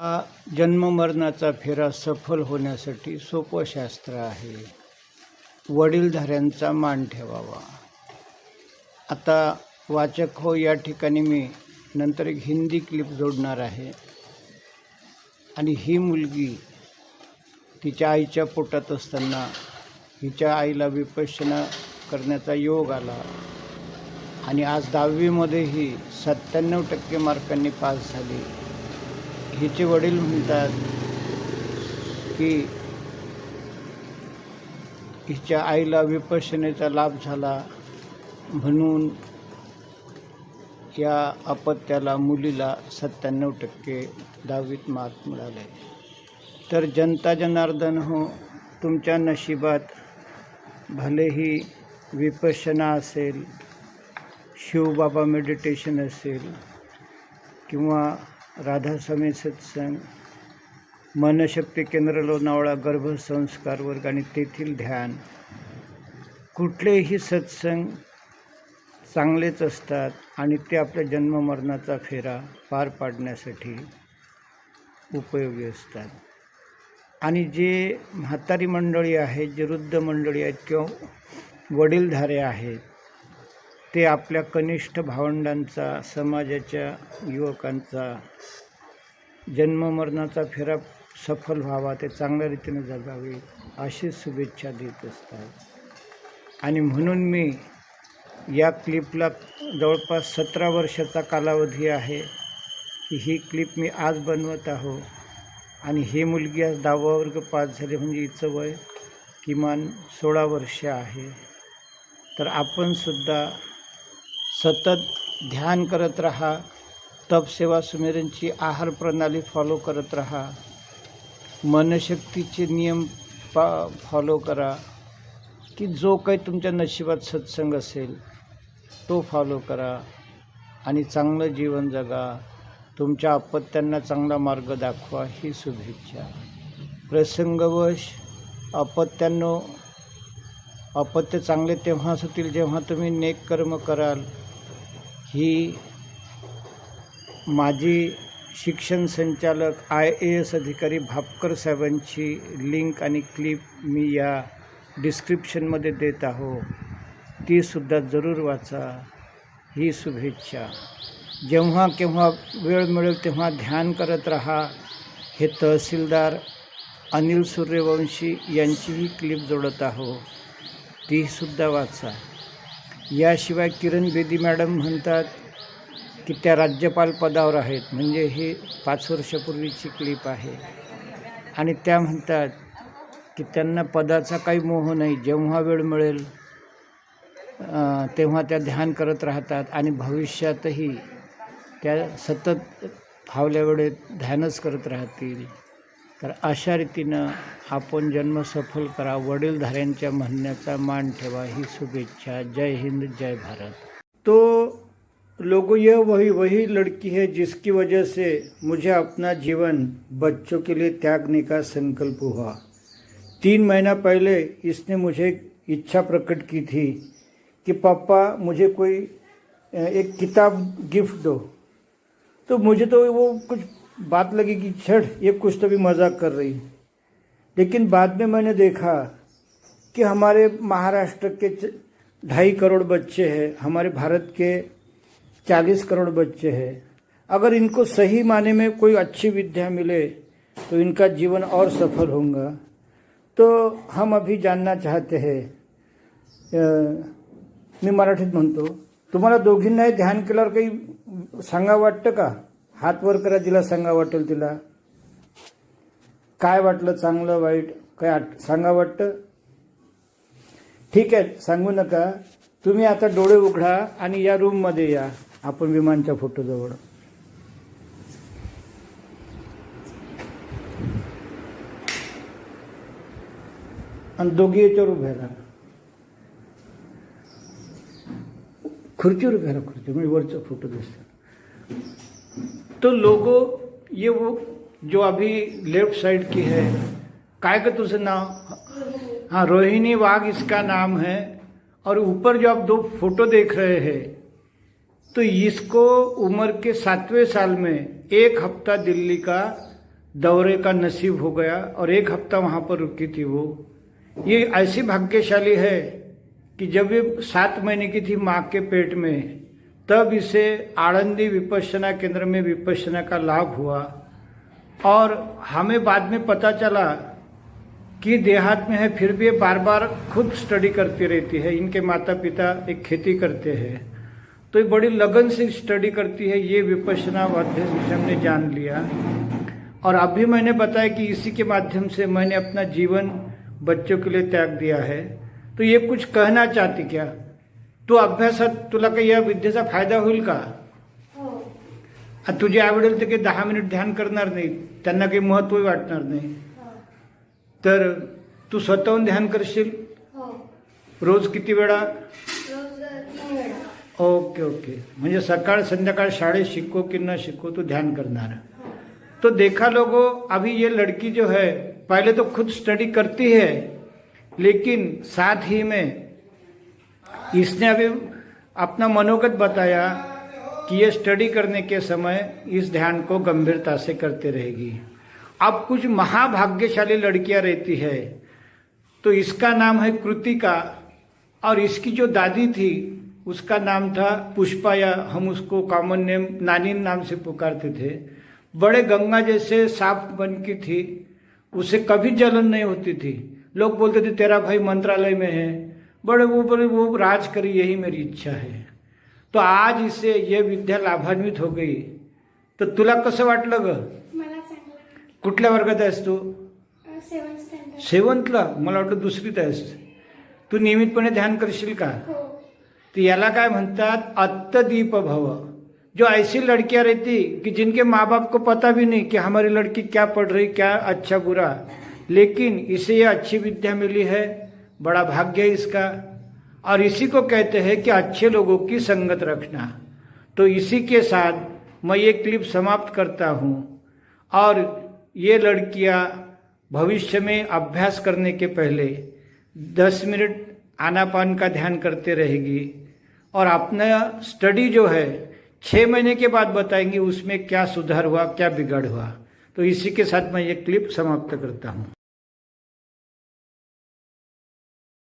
हा जन्ममरणाचा फेरा सफल होण्यासाठी सोपं शास्त्र आहे. वडीलधाऱ्यांचा मान ठेवावा. आता वाचक हो या ठिकाणी मी नंतर एक हिंदी क्लिप जोडणार आहे. आणि ही मुलगी तिच्या आईच्या पोटात असताना हिच्या आईला विपश्यना करण्याचा योग आला. आणि आज दहावीमध्येही सत्त्याण्णव टक्के मार्कांनी पास झाली. हिचे वडील म्हणतात की हिच्या आईला विपशनेचा लाभ झाला म्हणून या अपत्याला मुलीला सत्त्याण्णव टक्के दहावीत मार्क मिळाले. तर जनता जनार्दन हो तुमच्या नशिबात भलेही विपशना असेल शिवबाबा मेडिटेशन असेल किंवा राधास्वामी सत्संग मनशक्ती केंद्र लोणावळा गर्भसंस्कार वर्ग आणि तेथील ध्यान. कुठलेही सत्संग चांगलेच असतात आणि ते आपल्या जन्ममरणाचा फेरा पार पाडण्यासाठी उपयोगी असतात. आणि जे म्हातारी मंडळी आहेत जे वृद्ध मंडळी आहेत किंवा वडीलधारे आहेत ते आपल्या कनिष्ठ भावंडांचा समाजाच्या युवकांचा जन्ममरणाचा फेरा सफल व्हावा ते चांगल्या रीतीने जगावे अशी शुभेच्छा देत असतात. आणि म्हणून मी या क्लिपला जवळपास सतरा वर्षाचा कालावधी आहे की ही क्लिप मी आज बनवत आहो. आणि ही मुलगी आज दहावा वर्ग पास झाली म्हणजे हिचं वय किमान सोळा वर्ष आहे. तर आपणसुद्धा सतत ध्यान करत राहा तपसेवा सुमेरांची आहार प्रणाली फॉलो करत राहा. मनशक्तीचे नियम पा फॉलो करा की जो काही तुमच्या नशिबात सत्संग असेल तो फॉलो करा आणि चांगलं जीवन जगा. तुमच्या अपत्यांना चांगला मार्ग दाखवा ही शुभेच्छा. प्रसंगवश अपत्यांनो अपत्य चांगले तेव्हाच होतील जेव्हा तुम्ही नेक कर्म कराल. ही माजी शिक्षण संचालक आय ए एस अधिकारी भापकर साहेबांची लिंक आणि क्लिप मी या डिस्क्रिप्शनमध्ये देत आहो तीसुद्धा जरूर वाचा. ही शुभेच्छा. जेव्हा केव्हा वेळ मिळेल तेव्हा ध्यान करत राहा. हे तहसीलदार अनिल सूर्यवंशी यांचीही क्लिप जोडत आहो तीसुद्धा वाचा. याशिवाय किरण बेदी मॅडम म्हणतात की त्या राज्यपाल पदावर आहेत. म्हणजे हे पाच वर्षापूर्वीची क्लिप आहे. आणि त्या म्हणतात की त्यांना पदाचा काही मोह नाही. जेव्हा वेळ मिळेल तेव्हा त्या ध्यान करत राहतात आणि भविष्यातही त्या सतत फावल्या वेळेत ध्यानच करत राहतील. तर अशा रीतीनं आपण जन्म सफल करा. वडीलधाऱ्यांच्या म्हणण्याचा मान ठेवा. ही शुभेच्छा. जय हिंद जय भारत. तो लोगों यह वही वही लड़की है जिसकी वजह से मुझे अपना जीवन बच्चों के लिए त्यागने का संकल्प हुआ। तीन महीना पहले इसने मुझे इच्छा प्रकट की थी कि पापा मुझे कोई एक किताब गिफ्ट दो। तो मुझे तो वो कुछ बात लगी कि छड़ ये कुछ तो भी मज़ाक कर रही लेकिन बाद में मैंने देखा कि हमारे महाराष्ट्र के ढाई करोड़ बच्चे हैं, हमारे भारत के चालीस करोड़ बच्चे हैं। अगर इनको सही माने में कोई अच्छी विद्या मिले तो इनका जीवन और सफल होगा। तो हम अभी जानना चाहते हैं मी मराठीत म्हणतो, तुम्हाला दोघींनाही ध्यान केल्यावर काही सांगा वाटतं का? हात वर करा तिला सांगा वाटेल तिला. काय वाटलं चांगलं वाईट काय आठ सांगा वाटतं? ठीक आहे सांगू नका. तुम्ही आता डोळे उघडा आणि या रूममध्ये या. आपण विमानच्या फोटोजवळ आणि दोघी याच्यावर उभ्या राहा. खुर्चीवर उभ्या राहा खुर्ची. म्हणजे वरचा फोटो दिसतो. तो लोगो, ये वो जो अभी लेफ़्ट साइड की है काय का तुझं नाव हाँ रोहिणी वाघ इसका नाम है, और ऊपर जो आप दो फ़ोटो देख रहे हैं तो इसको उम्र के सातवें साल में एक हफ़्ता दिल्ली का दौरे का नसीब हो गया, और एक हफ़्ता वहाँ पर रुकी थी वो। ये ऐसी भाग्यशाली है कि जब ये सात महीने की थी माँ के पेट में तब इसे आनंदी विपश्यना केंद्र में विपश्यना का लाभ हुआ। और हमें बाद में पता चला कि देहात में है, फिर भी बार बार खुद स्टडी करती रहती है। इनके माता पिता एक खेती करते हैं। तो ये बड़ी लगन से स्टडी करती है, ये विपश्यना माध्यम से हमने जान लिया। और अभी मैंने बताया कि इसी के माध्यम से मैंने अपना जीवन बच्चों के लिए त्याग दिया है। तो ये कुछ कहना चाहती क्या? तू अभ्यासात तुला काही या विद्येचा फ़ायदा होईल का? हो. तुझे आवडेल तर काही दहा मिनिट ध्यान करणार नाही त्यांना काही महत्त्व वाटणार नाही. तर तू स्वतःहून ध्यान करशील? रोज किती वेळा? रोज तीन वेळा. Okay okay. म्हणजे सकाळ संध्याकाळ शाळेत शिको की न शिको तू ध्यान करणार? हो. तो देखा लोगो अभी ये लड़की जो है पहले तो खुद स्टडी करती है लेकिन साथ ही में इसने अभी अपना मनोगत बताया कि ये स्टडी करने के समय इस ध्यान को गंभीरता से करते रहेगी। अब कुछ महाभाग्यशाली लड़कियाँ रहती है तो इसका नाम है कृतिका, और इसकी जो दादी थी, उसका नाम था पुष्पा, या हम उसको कॉमन नेम नानी नाम से पुकारते थे। बड़े गंगा जैसे साफ़ बन की थी, उसे कभी जलन नहीं होती थी। लोग बोलते थे, तेरा भाई मंत्रालय में है। बड़े वो बड़े वो राज करी यही मेरी इच्छा है। तो आज इसे ये विद्या लाभान्वित हो गई। तर तुला कसं वाटलं ग? कुठल्या वर्गात आहेस तू? सेवंतला मला वाटतं दुसरीत आहेस. तू नियमितपणे ध्यान करशील का? तर याला काय म्हणतात? अत्तदीप भव. जो ऐसी लड़कियाँ रहती कि जिनके माँ बाप को पता भी नहीं कि हमारी लड़की क्या पढ़ रही क्या अच्छा बुरा। लेकिन इसे ये अच्छी विद्या मिली है। बड़ा भाग्य है इसका। और इसी को कहते हैं कि अच्छे लोगों की संगत रखना। तो इसी के साथ मैं ये क्लिप समाप्त करता हूँ। और ये लड़कियाँ भविष्य में अभ्यास करने के पहले दस मिनट आनापान का ध्यान करते रहेगी। और अपना स्टडी जो है छः महीने के बाद बताएँगे उसमें क्या सुधार हुआ, क्या बिगड़ हुआ। तो इसी के साथ मैं ये क्लिप समाप्त करता हूँ।